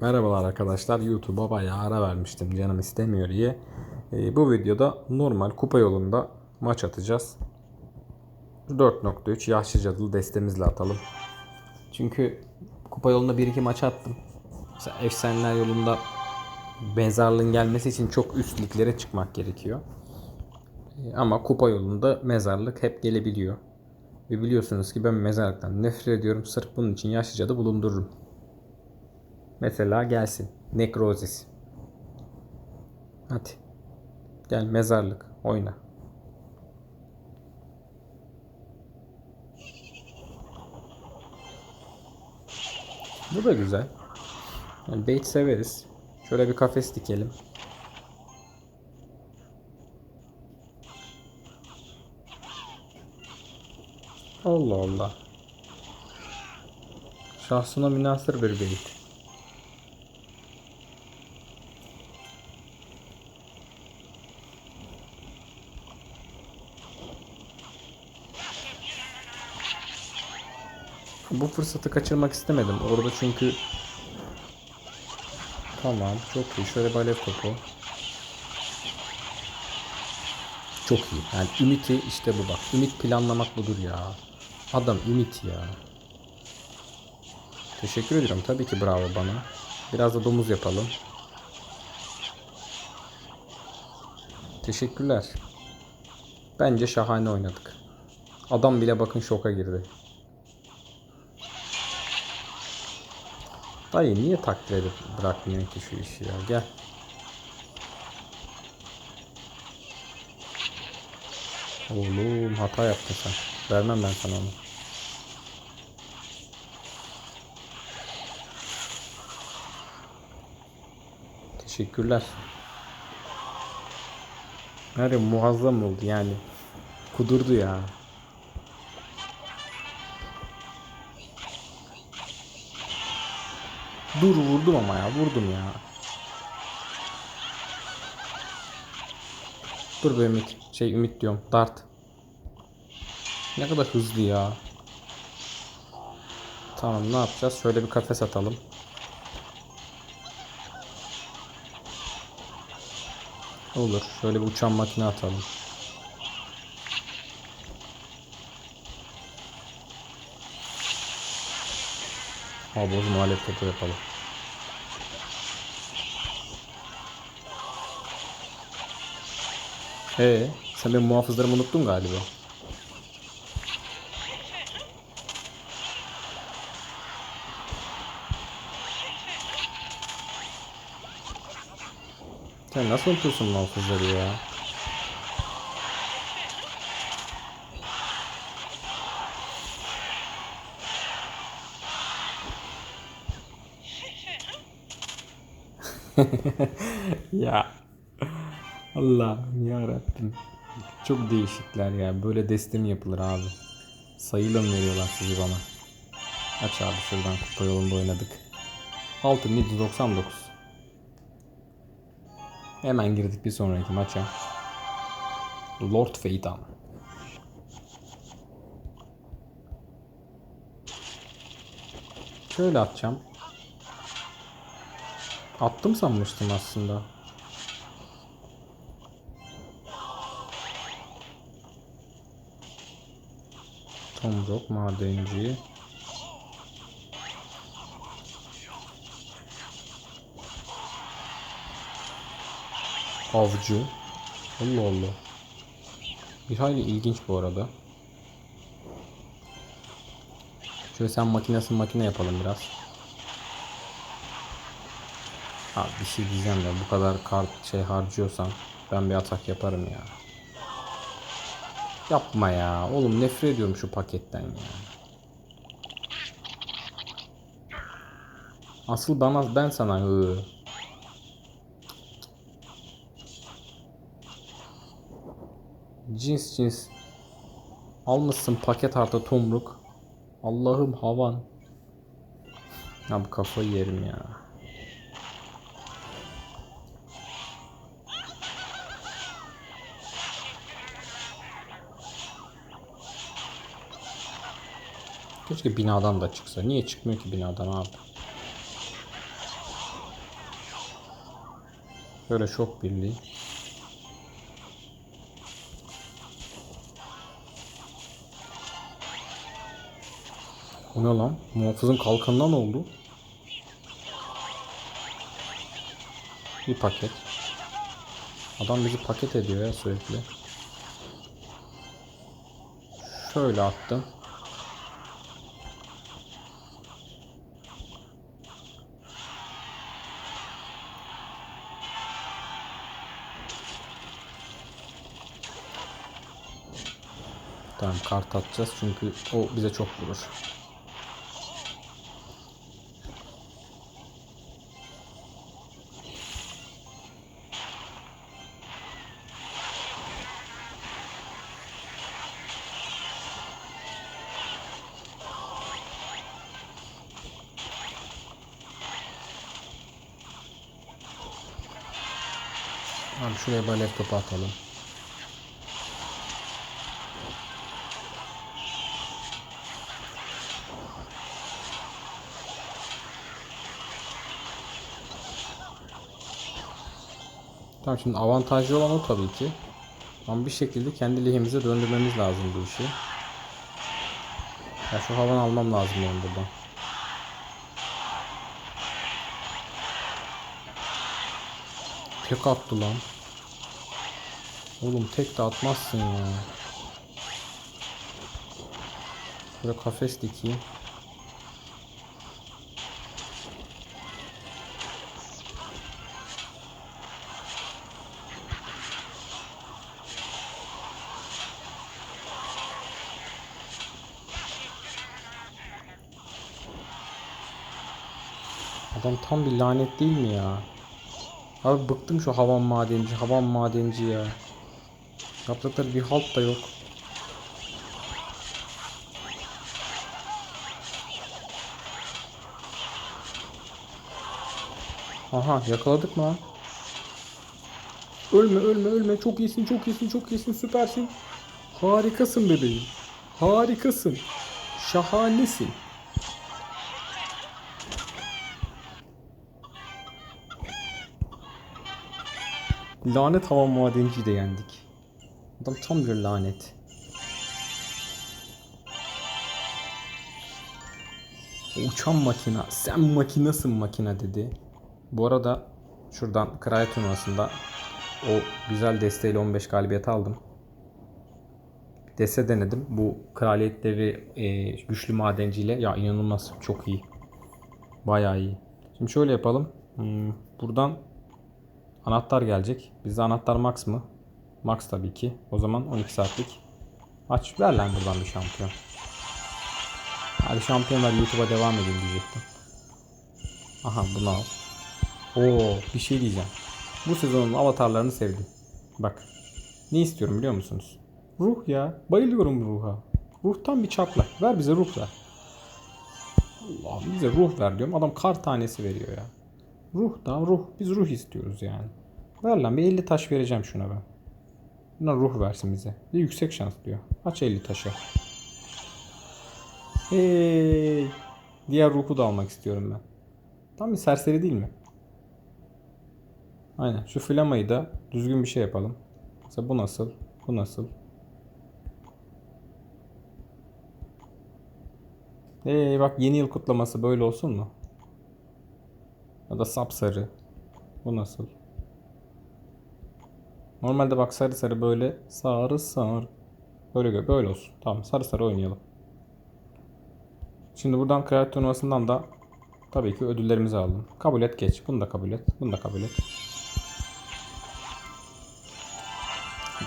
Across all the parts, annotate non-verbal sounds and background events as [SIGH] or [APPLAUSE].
Merhabalar arkadaşlar. YouTube'a bayağı ara vermiştim canım istemiyor diye. Ee, bu videoda normal kupa yolunda maç atacağız. 4.3 yaşlı cadılı destemizle atalım. Çünkü kupa yolunda 1-2 maç attım. Mesela efsaneler yolunda mezarlığın gelmesi için çok üst çıkmak gerekiyor. Ee, Ama kupa yolunda mezarlık hep gelebiliyor. Ve biliyorsunuz ki ben mezarlıktan nefret ediyorum. Sırf bunun için yaşlı cadı bulundururum. Mesela gelsin. Nekrozis. Hadi. Gel mezarlık. Oyna. Bu da güzel. Yani bait severiz. Şöyle bir kafes dikelim. Allah Allah. Şahsına münasır bir bait. Bu fırsatı kaçırmak istemedim. Orada çünkü Tamam, çok iyi. Şöyle bir alev topu. Çok iyi. Yani Ümit'i işte bu bak. Ümit planlamak budur ya. Adam Ümit ya. Teşekkür ederim. Tabii ki bravo bana. Biraz da domuz yapalım. Teşekkürler. Bence şahane oynadık. Adam bile bakın şoka girdi. Dayı niye takdir edip bırakmıyorsun ki şu işi ya? Gel. Oğlum hata yaptın sen. Vermem ben sana onu. Teşekkürler. Nerede muazzam oldu yani. Kudurdu ya. Dur vurdum ama ya vurdum ya. Dur be Ümit. Şey Ümit diyorum. Dart. Ne kadar hızlı ya. Tamam ne yapacağız? Şöyle bir kafes atalım. Olur. Şöyle bir uçan makine atalım. Aboz muhalef topu yapalım. Ee, sen benim muhafızlarımı unuttun galiba. Sen nasıl unutursun muhafızları ya? [LAUGHS] ya Allah'ım ya Rabbim. Çok değişikler ya. Böyle deste mi yapılır abi? Sayıyla mı veriyorlar sizi bana? Aç abi şuradan kupa yolunda oynadık. 6799. Hemen girdik bir sonraki maça. Lord ama. Şöyle atacağım. Attım sanmıştım aslında. Tomrok madenci. Avcı. Allah Allah. Bir hayli ilginç bu arada. Şöyle sen makinesin makine yapalım biraz. Abi bir şey diyeceğim ya bu kadar kart şey harcıyorsan ben bir atak yaparım ya. Yapma ya. Oğlum nefret ediyorum şu paketten ya. Asıl bana ben sana hı. Cins cins. Almışsın paket artı tomruk. Allah'ım havan. Ya bu kafayı yerim ya. Keşke binadan da çıksa. Niye çıkmıyor ki binadan abi? Böyle şok birliği. O ne lan? Muhafızın kalkanına ne oldu? Bir paket. Adam bizi paket ediyor ya sürekli. Şöyle attım. Tamam kart atacağız çünkü o bize çok vurur. Abi şuraya balev topu atalım. Tamam şimdi avantajlı olan o tabii ki. Ama bir şekilde kendi lehimize döndürmemiz lazım bu işi. Ya şu havan almam lazım benim buradan. Tek attı lan. Oğlum tek de atmazsın ya. Böyle kafes dikeyim. Adam tam bir lanet değil mi ya? Abi bıktım şu havan madenci, havan madenci ya. Yaptıkları bir halt da yok. Aha yakaladık mı? Ölme ölme ölme çok iyisin çok iyisin çok iyisin süpersin. Harikasın bebeğim. Harikasın. Şahanesin. Lanet hava madenciyi de yendik. Adam tam bir lanet. Uçan makina. Sen makinasın makina dedi. Bu arada şuradan kraliyet turnuvasında o güzel desteğiyle 15 galibiyet aldım. Dese denedim. Bu kraliyet e, güçlü madenciyle ya inanılmaz çok iyi. Bayağı iyi. Şimdi şöyle yapalım. Hmm, buradan Anahtar gelecek. Bizde anahtar max mı? Max tabii ki. O zaman 12 saatlik. Aç ver lan buradan bir şampiyon. Hadi şampiyonlar YouTube'a devam edin diyecektim. Aha bunu al. Oo bir şey diyeceğim. Bu sezonun avatarlarını sevdim. Bak. Ne istiyorum biliyor musunuz? Ruh ya. Bayılıyorum ruha. Ruhtan bir çaplak. Ver bize ruh ver. Allah'ım bize ruh ver diyorum. Adam kar tanesi veriyor ya. Ruh da ruh. Biz ruh istiyoruz yani. Ver lan bir 50 taş vereceğim şuna ben. Buna ruh versin bize. Bir yüksek şans diyor. Aç 50 taşı. Hey. Diğer ruhu da almak istiyorum ben. Tam bir serseri değil mi? Aynen. Şu flamayı da düzgün bir şey yapalım. Mesela bu nasıl? Bu nasıl? Hey bak yeni yıl kutlaması böyle olsun mu? Ya da sapsarı. Bu nasıl? Normalde bak sarı sarı böyle sarı sarı. Böyle böyle olsun. Tamam sarı sarı oynayalım. Şimdi buradan kraliyet turnuvasından da tabii ki ödüllerimizi aldım. Kabul et geç. Bunu da kabul et. Bunu da kabul et.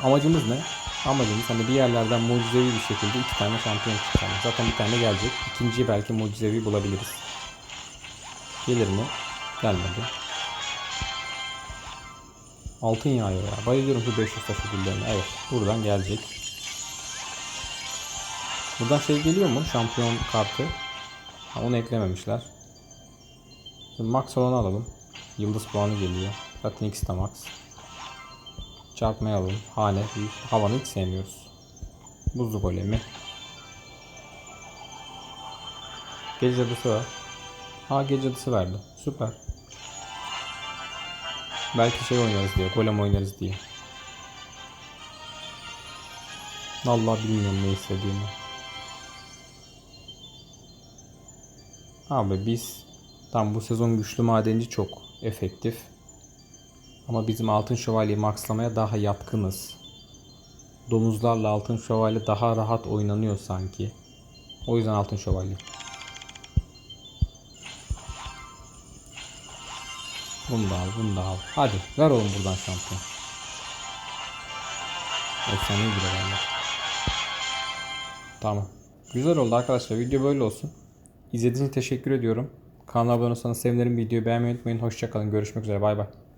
Amacımız ne? Amacımız hani bir yerlerden mucizevi bir şekilde iki tane şampiyon çıkarmak. Zaten bir tane gelecek. İkinciyi belki mucizevi bulabiliriz. Gelir mi? Gelmedi. Altın yağıyor ya. Bayılıyorum şu 500 taş ödüllerine. Evet. Buradan gelecek. Buradan şey geliyor mu? Şampiyon kartı. Ha, onu eklememişler. Şimdi max olanı alalım. Yıldız puanı geliyor. Zaten X de max. Çarpmayı alalım. Hane. Havanı hiç sevmiyoruz. Buzlu golemi. Gece cadısı var. Ha gece cadısı verdi. Süper. Belki şey oynarız diye. Golem oynarız diye. Vallahi bilmiyorum ne istediğimi. Abi biz tam bu sezon güçlü madenci çok efektif. Ama bizim altın şövalyeyi maxlamaya daha yatkınız. Domuzlarla altın şövalye daha rahat oynanıyor sanki. O yüzden altın şövalye. Bunu da al, bunu da al. Hadi ver oğlum buradan şampiyon. Efsane bir herhalde. Tamam. Güzel oldu arkadaşlar. Video böyle olsun. İzlediğiniz için teşekkür ediyorum. Kanala abone olursanız sevinirim. Videoyu beğenmeyi unutmayın. Hoşçakalın. Görüşmek üzere. Bay bay.